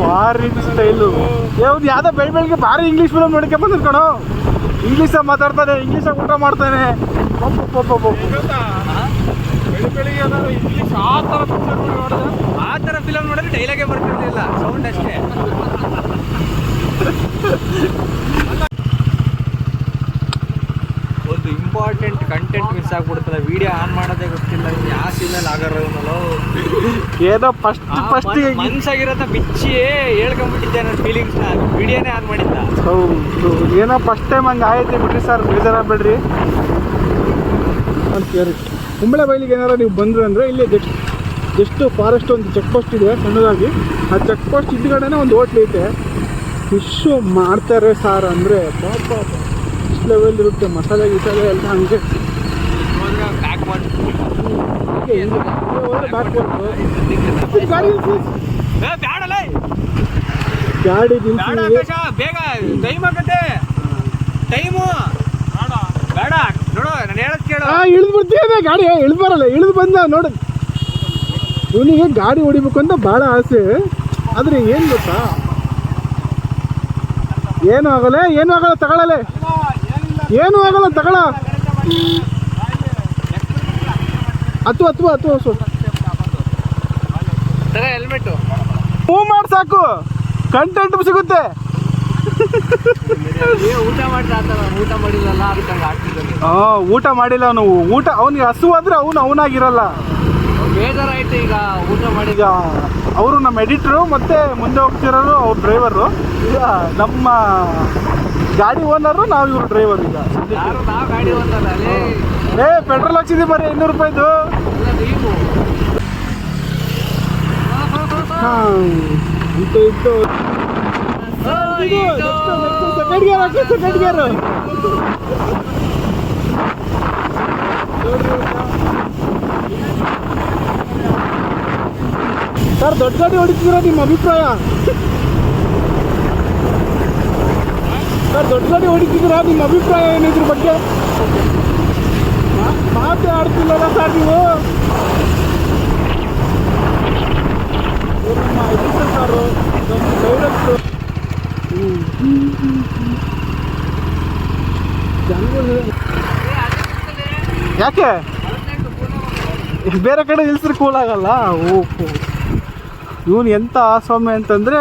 Foreign style ಯಾವ್ದು ಯಾವ್ದೋ ಬೆಳ್ ಬೆಳಿಗ್ಗೆ ಭಾರಿ ಇಂಗ್ಲೀಷ್ ಫಿಲಮ್ ನೋಡಿಕೆ ಬಂದಿರ್ ಕಣೋ. ಇಂಗ್ಲೀಷಾಗ ಮಾತಾಡ್ತಾನೆ ಇಂಗ್ಲೀಷಾಗ ಊಟ ಮಾಡ್ತಾನೆ. ಇಂಗ್ಲೀಷ್ ಆ ಥರ ಆ ಥರ ಫಿಲಮ್ ನೋಡಿದ್ರೆ ಡೈಲಾಗೇ ಬರ್ತಿರ್ಲಿಲ್ಲ. ಸೌಂಡ್ ಅಷ್ಟೇ ಒಂದು ಇಂಪಾರ್ಟೆಂಟ್ ಕಂಟೆಂಟ್ ಮಿಸ್ ಆಗ್ಬಿಡ್ತಲ್ಲ ವಿಡಿಯೋ ಆನ್ ಮಾಡೋದೇ ಗೊತ್ತಿಲ್ಲ. ಯಾವ ಸೀನಲ್ಲಿ ಆಗಲ್ಲ ಏನೋ ಫಸ್ಟ್ ಫಸ್ಟ್ ಮನ್ಸಾಗಿರೋದ ಬಿಚ್ಚಿ ಹೇಳ್ಕೊಂಡ್ಬಿಟ್ಟಿದ್ದೆ ನನ್ನ ಫೀಲಿಂಗ್ಸ್ನ ವಿಡಿಯೋನೇ ಆನ್ ಮಾಡಿದ್ದ. ಹೌದು. ಏನೋ ಫಸ್ಟ್ ಟೈಮ್ ಹಂಗೆ ಆಯ್ತು ಬಿಡ್ರಿ ಸರ್ ಬೇಜಾರಾಗಬೇಡ್ರಿ ಅಂತ ಕೇಳಿ ಕುಂಬಳೆ ಬೈಲಿಗೆ ಏನಾರ ನೀವು ಬಂದ್ರಿ ಅಂದರೆ ಇಲ್ಲಿ ಜಸ್ಟ್ ಜಸ್ಟ್ ಫಾರೆಸ್ಟ್ ಒಂದು ಚೆಕ್ ಪೋಸ್ಟ್ ಇದೆ ಸಣ್ಣದಾಗಿ. ಆ ಚೆಕ್ ಪೋಸ್ಟ್ ಹಿಂದ್ಗಡೆನೇ ಒಂದು ಹೋಟ್ಲ್ ಐತೆ. ಫಿಶ್ಶು ಮಾಡ್ತಾರೆ ಸಾರ್ ಅಂದರೆ ಪಾಪ ಲೆವೆಲ್ ಇರುತ್ತೆ ಮಸಾಲೆ ಗಿಸಾಲೆ ಎಲ್ಲ ಹಂಗೆ. ಗಾಡಿ ಬೇಗ. ಟೈಮ್ ಆಗತ್ತೆ. ಟೈಮು. ಬೇಡ ನೋಡು ನಾನು ಹೇಳೋದು ಕೇಳು. ಇಳಿದು ಬರ್ತೀಯ ಗಾಡಿ. ಇಳಿದು ಬರಲ್ಲ ಇಳಿದು ಬಂದ ನೋಡು. ಇವನಿಗೆ ಗಾಡಿ ಹೊಡಿಬೇಕು ಅಂತ ಭಾಳ ಆಸೆ. ಆದರೆ ಏನು ಗೊತ್ತಾ? ಏನು ಆಗಲ್ಲ ಏನು ಆಗಲ್ಲ ತಗೊಳ್ಳಲೆ ಏನು ಆಗಲ್ಲ ತಗೊಳ. ಹತ್ತು ಹತ್ತು ಹತ್ತು ಹಸು. ಹೆಲ್ಮೆಟ್ ಹೂ ಮಾಡಿ ಸಾಕು. ಕಂಟೆಂಟ್ ಸಿಗುತ್ತೆ. ಊಟ ಮಾಡಿದ ಊಟ ಮಾಡಿಲ್ಲಲ್ಲ ಹಾಂ ಊಟ ಮಾಡಿಲ್ಲ ಅವನು ಊಟ ಅವನಿಗೆ ಹಸು ಆದ್ರೆ ಅವನು ಅವನಾಗಿರಲ್ಲ. ಬೇಜಾರಾಯ್ತು ಈಗ ಊಟ ಮಾಡಿ ಈಗ ಅವರು ನಮ್ಮ ಎಡಿಟ್ರು ಮತ್ತೆ ಮುಂದೆ ಹೋಗ್ತಿರೋರು ಅವ್ರ ಡ್ರೈವರು ಈಗ ನಮ್ಮ ಗಾಡಿ ಓನರು ನಾವು ಇವ್ರ ಡ್ರೈವರ್ ಈಗ ಯಾರು ನಾವು ಗಾಡಿ ಒಂದಲ್ಲ ಅಲ್ಲೇ ಏ ಪೆಟ್ರೋಲ್ ಹಾಕ್ಸಿದ್ವಿ ಬರೀ ಇನ್ನೂರು ರೂಪಾಯಿದು ಎಲ್ಲ ನೀವು ಹಾಂ ಇತ್ತು ಇತ್ತು ಸೆಕೆಂಡ್ ಗೇರ್ ಹಾಕಿ ಸೆಕೆಂಡ್ ಗೇರ್ ಸರ್ ದೊಡ್ಡ ಗಾಡಿ ಹೊಡಿತಿದ್ದೀರಾ ನಿಮ್ಮ ಅಭಿಪ್ರಾಯ ಸರ್ ದೊಡ್ಡ ಗಾಡಿ ನಿಮ್ಮ ಅಭಿಪ್ರಾಯ ಏನಿದ್ರ ಬಗ್ಗೆ? ಮಾ- ಮಾತೇ ಆಡ್ತಿಲ್ಲಲ್ಲ ಸರ್ ನೀವು? ಸಾರು, ನಮ್ಮ ಯಾಕೆ? ಬೇರೆ ಕಡೆ ನಿಲ್ಸಿದ್ರೆ ಕೂಲ್ ಆಗಲ್ಲ? ಓಹೋ. ಇವನು ಎಂಥ ಆಸ್ವಾಮಿ ಅಂತಂದರೆ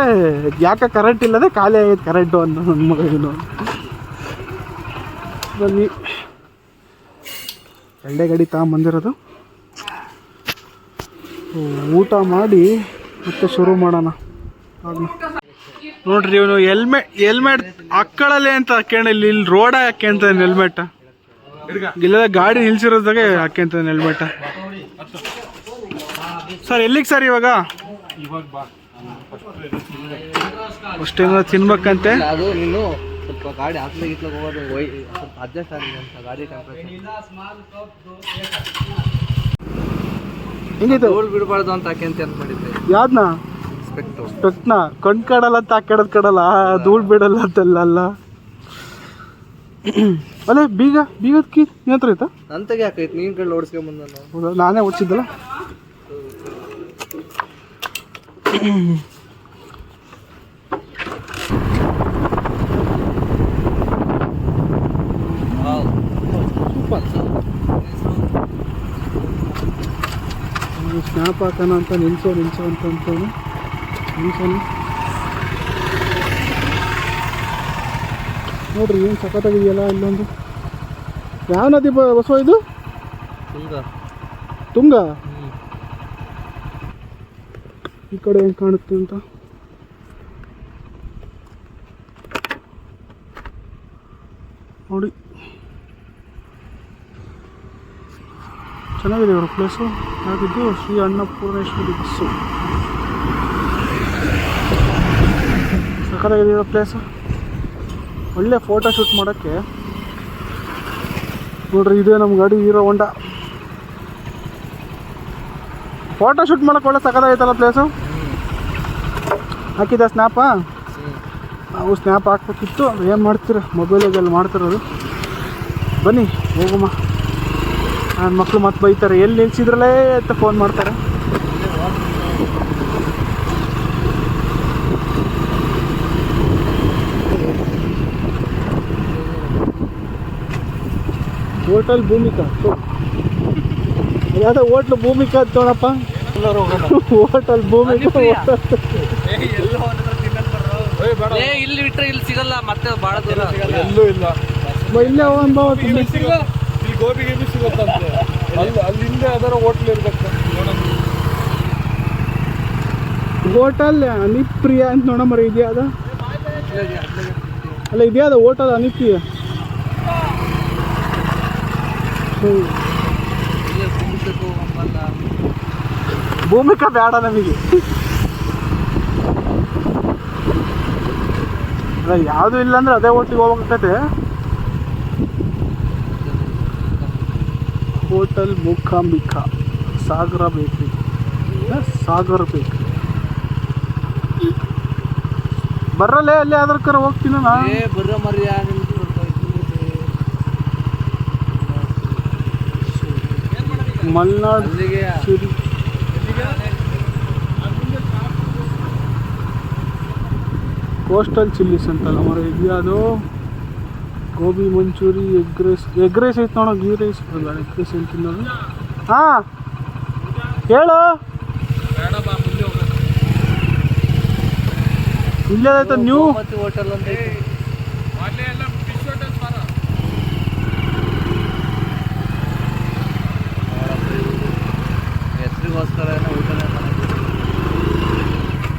ಯಾಕೆ ಕರೆಂಟ್ ಇಲ್ಲದೆ ಖಾಲಿ ಆಗೈತೆ ಕರೆಂಟು ಅಂತ ನನ್ನ ಮಗ ಇವನು. ಬನ್ನಿ. ಒಳ್ಳೆ ಗಾಡಿ ತಗೊಂಬಂದಿರೋದು ಊಟ ಮಾಡಿ ಮತ್ತೆ ಶುರು ಮಾಡೋಣ. ನೋಡ್ರಿ ಇವನು ಹೆಲ್ಮೆಟ್ ಹೆಲ್ಮೆಟ್ ಅಕ್ಕಳಲ್ಲೇ ಅಂತ ಹಾಕ್ಯಾಣ ಇಲ್ಲಿ ಇಲ್ಲಿ ರೋಡ ಹಾಕ್ಯಂತ ಹೆಲ್ಮೆಟ್. ಇಲ್ಲ ಗಾಡಿ ನಿಲ್ಸಿರೋದಾಗ ಹಾಕ್ಯಂತ ಹೆಲ್ಮೆಟ್. ಸರ್ ಎಲ್ಲಿಗೆ ಸರ್ ಇವಾಗ? ಅಷ್ಟೇ ತಿನ್ಬೇಕಂತೆ. ಅದು ನೀನು ಸ್ವಲ್ಪ ಗಾಡಿ ಹಾಕ್ಲಿಕ್ಕೆ ಇಟ್ಲಿಕ್ಕೆ ಹೋಗೋದು ಒಯ್ ಸ್ವಲ್ಪ ಅಡ್ಜಸ್ಟ್ ಆಗಿದೆ ಅಂತ ಗಾಡಿ ಟೆಂಪರೇಚರ್ ಧೂಳು ಬಿಡಬಾರ್ದು ಅಂತ ಹಾಕ್ಯಂತ ಅಂತ ಮಾಡಿದ್ದೆ ಯಾವ್ದನ್ನ ಸ್ಪೆಕ್ಟ್ನ ಕಣ್ ಕಾಡಲ್ಲ ಅಂತ ಹಾಕ್ಯಾಡೋದು ಕಡಲ್ಲ ಧೂಳು ಬಿಡಲ್ಲ ಅಂತೆಲ್ಲ ಅಲ್ಲ. ಅಲ್ಲೇ ಬೀಗ ಬೀಗದ ಕೀ ನಿನ್ನ ಹತ್ರ ಐತಾ ನಂತಗೆ ಹಾಕೈತೆ ನೀನ್ ಕಡೆ ಓಡಿಸ್ಕೊಂಬಂದ ನಾನೇ ಓಡಿಸಿದ್ದಲ್ಲ? ಸ್ನ್ಯಾಪ್ ಹಾಕೋಣ ಅಂತ ನಿಲ್ಸೋ ನಿಲ್ಸೋ ಅಂತ ಅಂತಾನೆ. ನಿಲ್ಸೋನು ನೋಡ್ರಿ ಏನು ಸಖತ್ತಾಗಿದೆಯಲ್ಲ ಇಲ್ಲೊಂದು. ಯಾವ ನದಿ ಬಸವ ಇದು? ತುಂಗ. ತುಂಗ? ಈ ಕಡೆ ಹೆಂಗೆ ಕಾಣುತ್ತೆ ಅಂತ? ನೋಡಿ. ಚೆನ್ನಾಗಿದೆ ಇವರು ಪ್ಲೇಸು ಹಾಗಿದ್ದು ಶ್ರೀ ಅನ್ನಪೂರ್ಣೇಶ್ವರಿ ಬಸ್ಸು. ಇರೋ ಪ್ಲೇಸು ಒಳ್ಳೆ ಫೋಟೋ ಶೂಟ್ ಮಾಡೋಕ್ಕೆ. ನೋಡ್ರಿ, ಇದೇ ನಮ್ಮ ಗಾಡಿ ಹೀರೋ ಹೊಂಡಾ. ಫೋಟೋ ಶೂಟ್ ಮಾಡೋಕೆ ಒಳ್ಳೆ ಸಕದಾಗೈತಲ್ಲ ಪ್ಲೇಸು ಹಾಕಿದ್ದೆ ಸ್ನ್ಯಾಪಾ ನಾವು ಸ್ನ್ಯಾಪ್ ಹಾಕ್ಬೇಕಿತ್ತು. ಏನು ಮಾಡ್ತೀರ? ಅಲ್ಲಿ ಮಾಡ್ತಿರೋದು ಬನ್ನಿ ಹೋಗಮ್ಮ ನನ್ನ ಮಕ್ಕಳು ಮತ್ತೆ ಬೈತಾರೆ. ಎಲ್ಲಿ ನಿಲ್ಸಿದ್ರಲ್ಲೇ ಅಂತ ಫೋನ್ ಮಾಡ್ತಾರೆ. ಹೋಟೆಲ್ ಭೂಮಿಕಾ? ಯಾವ್ದೋ ಹೋಟ್ಲು ಭೂಮಿಕಾ ನೋಡಪ್ಪ. Hotel Bhoomika hotel. ಏ ಬೇಡ. ಏ ಇಲ್ಲಿ ಬಿಟ್ರೆ ಇಲ್ಲಿ ಸಿಗಲ್ಲ ಮತ್ತೆ ಬಹಳ ದೂರ. ಎಲ್ಲೂ ಇಲ್ಲ. ಬಾ, ಇಲ್ಲೇ ಒಂದು ಬಾ ಇಲ್ಲಿ. ಸಿಗ ಇಲ್ಲಿ ಗೋಬಿ ಗೀಬಿ ಸಿಗುತ್ತಂತೆ. ಅಲ್ಲಿ ಅಲ್ಲಿ ಹಿಂದೆ ಯಾವ್ದಾರ ಹೋಟ್ಲ್ ಇರ್ಬೇಕು. ಹೋಟೆಲ್ ಅನಿಪ್ರಿಯ ಅಂತ ನೋಡಮ್ಮ ಇದೆಯಾ ಅದ ಅಲ್ಲ ಇದೆಯಾ ಅದ ಹೋಟೆಲ್ ಅನಿಪ್ರಿಯ? ಹ್ಮ್. ಭೂಮಿಕಾ ಬೇಡ ನಮಗೆ. ಯಾವುದು ಇಲ್ಲ ಅಂದ್ರೆ ಅದೇ ಹೋಟ್ಲಿಗೆ ಹೋಗ್ಬೇಕಾಗತ್ತೆ. ಹೋಟೆಲ್ ಮೂಕಾಂಬಿಕಾ ಸಾಗರ ಬೇಕ್ರಿ. ಸಾಗರ ಬೇಕ್ರಿ. ಬರಲ್ಲೇ ಅಲ್ಲಿ ಆದ್ರ ಕರ ಹೋಗ್ತೀನಿ ಬರ್ರ ಮರ್ಯ ಮಲ್ನಾಡ್ ಅಲ್ಲಿಗೆ ಸಿರಿ ಕೋಸ್ಟಲ್ ಚಿಲ್ಲಿಸ್ ಅಂತಲ್ಲ ಮರ ಇದ್ಯಾವುದು gobi Manchurian, egg rice. Egg rice ಐತೆ ನೋಡೋ, ಗೀ ರೈಸ್ ಅಲ್ಲ, ಎಗ್ ರೈಸ್ ಅಂತ ತಿನ್ನೋದು ಹಾಂ, ಹೇಳು. ಇಲ್ಲೇ ಆಯ್ತು ನ್ಯೂ ಹೋಟೆಲ್ ಅಂತ ಹೆಸ್ರಿಗೋಸ್ಕರ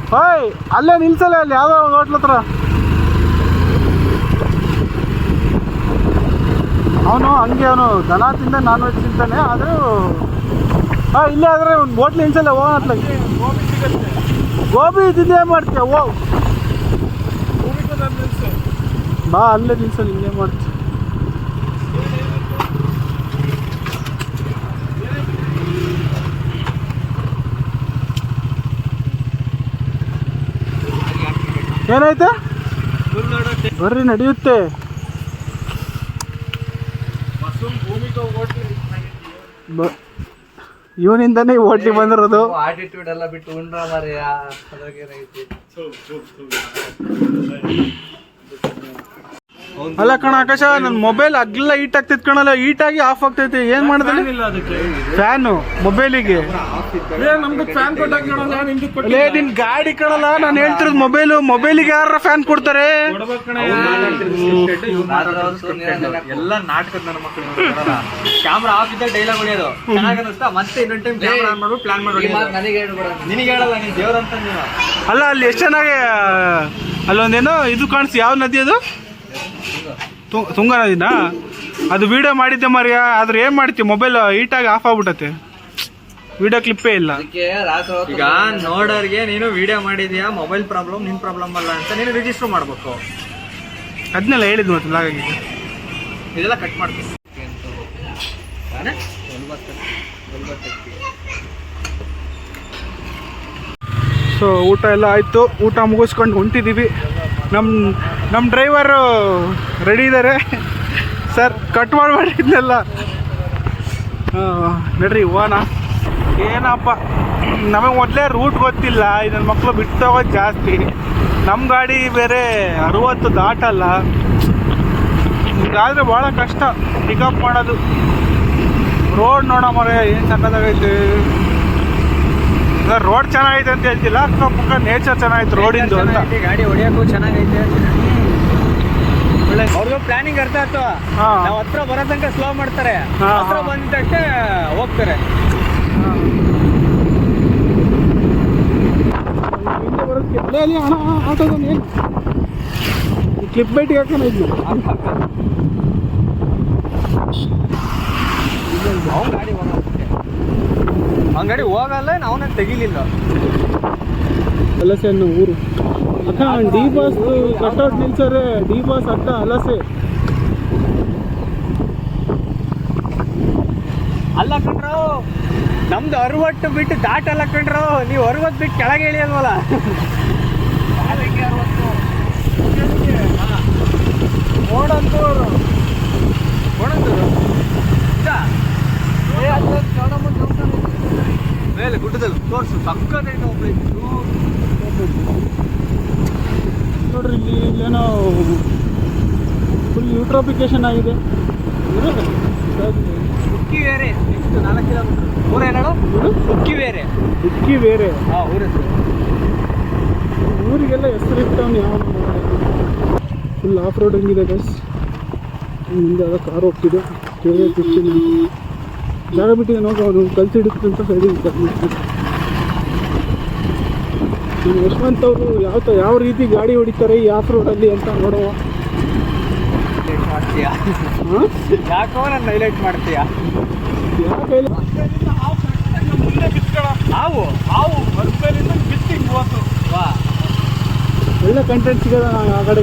ಏನೋ ಹೋಯ್ ಅಲ್ಲೇ ನಿಲ್ಸಲ್ಲ ಅಲ್ಲಿ ಯಾವುದೋ ಒಂದು ಹೋಟ್ಲ್ ಹತ್ರ. ಅವನು ಹಂಗೆ ಅವನು ದನ ತಿಂದ ನಾನ್ ವೆಜ್ ತಿಂತಾನೆ ಆದರೂ ಹಾಂ ಇಲ್ಲೇ ಆದರೆ ಒಂದು ಹೋಟ್ಲ್ ನಿಲ್ಸಲ್ಲ ಹೋಗೋಣ ಗೋಬಿ ಸಿಗುತ್ತೆ. ಗೋಬಿ ತಿಂದೇ ಮಾಡ್ತೀಯ? ಓ. ಬಾ ಅಲ್ಲೇ ನಿಲ್ಸಲ್ಲ ಇಲ್ಲೇ ಮಾಡ್ತೀಯ ಏನೈತೆ ಬರ್ರಿ ನಡೆಯುತ್ತೆ. ಓಟ್ಲಿ ಇವನಿಂದನೇ ಈ ಬಂದಿರೋದು. ಆಟಿಟ್ಯೂಡ್ ಎಲ್ಲ ಬಿಟ್ಟು ಉಂಡ್ರ ಮರ್ಯ. ಅದ್ರಾಗೇನೈತಿ ಅಲ್ಲ ಕಣ ಆಕಾಶ ನನ್ನ ಮೊಬೈಲ್ ಅಗ್ಲ ಹೀಟ್ ಆಗ್ತೈತೆ ಕಣಲ್ಲ ಹೀಟ್ ಆಗಿ ಆಫ್ ಆಗ್ತೈತಿ ಏನ್ ಮಾಡಿದ್ರೆ? ಫ್ಯಾನ್ ಮೊಬೈಲಿಗೆ ಏ ನಮ್ದು ಫ್ಯಾನ್ ಕೊಟ್ಟಾಗ ನೋಡೋಣ ನಿಮ್ದು ಲೇ ನಿನ್ ಗಾಡಿ ಕಣಲ್ಲ ನಾನು ಹೇಳ್ತಿರೋದು ಮೊಬೈಲು ಮೊಬೈಲಿಗೆ ಯಾರ ಫ್ಯಾನ್ ಕೊಡ್ತಾರೆ. ಎಲ್ಲ ನಾಟಕದ ನನ್ನ ಮಕ್ಕಳು ಕ್ಯಾಮ್ರಾ ಆಫ್ ಇದ್ದಾಗ ಡೈಲಾಗ್ ಹೊಡೆಯೋದು. ಚೆನ್ನಾಗಿ ಅನಿಸ್ತಾ ಮತ್ತೆ ಇನ್ನೊಂದ್ ಟೈಮ್ ಕ್ಯಾಮ್ರಾ ಆನ್ ಮಾಡ್ಬಿಟ್ಟು ಪ್ಲಾನ್ ಮಾಡಿ ನನಗೆ ನಿನಗೆ ಹೇಳಲ್ಲ ನೀನ್ ದೇವ್ರಂತ ನೀನು ಅಲ್ಲ ಅಲ್ಲಿ ಎಷ್ಟು ಚೆನ್ನಾಗಿ ಅಲ್ಲೊಂದೇನೋ ಇದು ಕಾಣಿಸ್ ಯಾವ ನದಿ ಅದು? ತು- ತುಂಗಾ ನದಿನಾ ಅದು ವಿಡಿಯೋ ಮಾಡಿದ್ದೆ ಮರಿಯ ಆದ್ರೆ ಏನ್ ಮಾಡ್ತಿ? ಮೊಬೈಲ್ ಹೀಟಾಗಿ ಆಫ್ ಆಗ್ಬಿಟ್ಟತೆ ವಿಡಿಯೋ ಕ್ಲಿಪ್ಪೇ ಇಲ್ಲ. ಈಗ ನೋಡೋರ್ಗೆ ನೀನು ವಿಡಿಯೋ ಮಾಡಿದ್ಯಾ? ಮೊಬೈಲ್ ಪ್ರಾಬ್ಲಮ್ ನಿನ್ ಪ್ರಾಬ್ಲಮ್ ಅಲ್ಲ ಅಂತ ನೀನು ರಿಜಿಸ್ಟರ್ ಮಾಡ್ಬೇಕು. ಅದನ್ನೆಲ್ಲ ಹೇಳಿದ್ ಮತ್ತೆ ಹಾಗಾಗಿ ಇದೆಲ್ಲ ಕಟ್ ಮಾಡ್ತೀನಿ. ಸೊ ಊಟ ಎಲ್ಲ ಆಯಿತು. ಊಟ ಮುಗಿಸ್ಕೊಂಡು ಹೊಂಟಿದ್ದೀವಿ ನಮ್ಮ ನಮ್ಮ ಡ್ರೈವರು ರೆಡಿ ಇದ್ದಾರೆ ಸರ್ ಕಟ್ ಮಾಡಿದ್ನೆಲ್ಲ. ನಡ್ರಿ, ಹೋಗೋಣ. ಏನಪ್ಪ, ನಮಗೆ ಮೊದಲೇ ರೂಟ್ ಗೊತ್ತಿಲ್ಲ. ಇದನ್ನ ಮಕ್ಕಳು ಬಿಟ್ಟು ತಗೋದು ಜಾಸ್ತಿ. ನಮ್ಮ ಗಾಡಿ ಬೇರೆ ಅರುವತ್ತು ದಾಟಲ್ಲ. ಇದಾದರೆ ಭಾಳ ಕಷ್ಟ. ಪಿಕಪ್ ಮಾಡೋದು. ರೋಡ್ ನೋಡೋ ಮರ ಏನು ಚೆನ್ನಾಗೈತೆ ರೋಡ್ ಚೆನ್ನಾಗೈತೆ ಅಂತ ಹೇಳ್ತಿಲ್ಲ. ಅಕ್ಕಪಕ್ಕ ನೇಚರ್ ಚೆನ್ನಾಗೈತೆ ರೋಡಿಂದು ಅಂತ. ಗಾಡಿ ಹೊಡಿಯೋಕ್ಕೂ ಚೆನ್ನಾಗೈತೆ ಅವ್ರಿಗೂ ಪ್ಲಾನಿಂಗ್ ಅರ್ಥ ಆಯ್ತು. ನಾವು ಹತ್ರ ಬರೋ ತನಕ ಸ್ಲೋ ಮಾಡ್ತಾರೆ. ಹತ್ರ ಹಾ. ಬಂದ ತಕ್ಷಣ ಹೋಗ್ತಾರೆ. ಅಲ್ಲೇ ಹಣ ಆಟೋದನ್ನು ಏನು ಕ್ಲಿಪ್ ಬೈಟಿಗೆ ಹಾಕೋಣ ಇದ್ನ ಅವ್ನ ಗಾಡಿ ಅವ್ನ ಗಾಡಿ ಹೋಗಲ್ಲ ಅವನ ತೆಗಿಲಿಲ್ಲ. ಎಲ್ಲ ಅನ್ನೋ ಊರು. ಅಕ್ಕ ಡಿ ಬಾಸ್ ಕಟ್ಔಟ್ ನಿಲ್ಸರೆ ಡಿ ಬಾಸ್ ಅಡ್ಡ ಹಲಸೆ ಅಲ್ಲ ಕಣ್ರು ನಮ್ದು ಅರವತ್ತು ಬಿಟ್ಟು ದಾಟಲ್ಲ ಕಣ್ರು ನೀವು ಅರವತ್ತು ಬಿಟ್ಟು ಕೆಳಗೆ ಇಳಿಯಲ್ವಲ್ಲ ಓಡಂತೂರು ಓಡಂತೂರು ಮೇಲೆ ಗುಡ್ಡದಲ್ಲಿ ತೋರಿಸು ಸಕ್ಕತ್ತೈತೆ ಒಬ್ಳು ನೋಡ್ರಿ ಇಲ್ಲಿ ಇಲ್ಲೇನೋ ಯೂಟ್ರೋಪಿಕೇಶನ್ ಆಗಿದೆ. ಉಕ್ಕಿ ಬೇರೆ. ನೆಕ್ಸ್ಟ್ ನಾಲ್ಕು ಕಿಲೋಮೀಟರ್? ಊರ ಏನಾಡು ಉಕ್ಕಿ ಬೇರೆ. ಹಾಂ ಊರ ಹೆಸರು. ಊರಿಗೆಲ್ಲ ಹೆಸರು ಇಟ್ಟವನು ಯಾವ ಫುಲ್ ಆಫ್ ರೋಡ್ ಹಂಗಿದೆ ಬಸ್ ಮುಂದೆ ಅದ ಕಾರ್ ಹೋಗ್ತಿದೆ. ಕೇಳಿ ಕೂರ್ತೀನಿ ಜಾಗ ಬಿಟ್ಟಿದೆ ನೋಡಿ ಅವನು ಕಲ್ತು ಅಂತ ಸೈಡಿಗೆ ನಮ್ಮ ಯಶವಂತ್ ಅವರು ಯಾವ ಯಾವ ರೀತಿ ಗಾಡಿ ಹೊಡಿತಾರೆ ಈ ಆಫ್ ರೋಡಲ್ಲಿ ಅಂತ ನೋಡುವ. ಮಾಡ್ತೀಯಾ? ಯಾಕೋ ನನ್ನ ಹೈಲೈಟ್ ಮಾಡ್ತೀಯಾ? ಹಾವು? ಹಾವು? ಬರ್ಬೇಲಿಂದ ಬಿತ್ತಿ ಮೂವತ್ತು ವಾ ಒಳ್ಳೆ ಕಂಟೆಂಟ್ ಸಿಗೋದ ಆ ಕಡೆ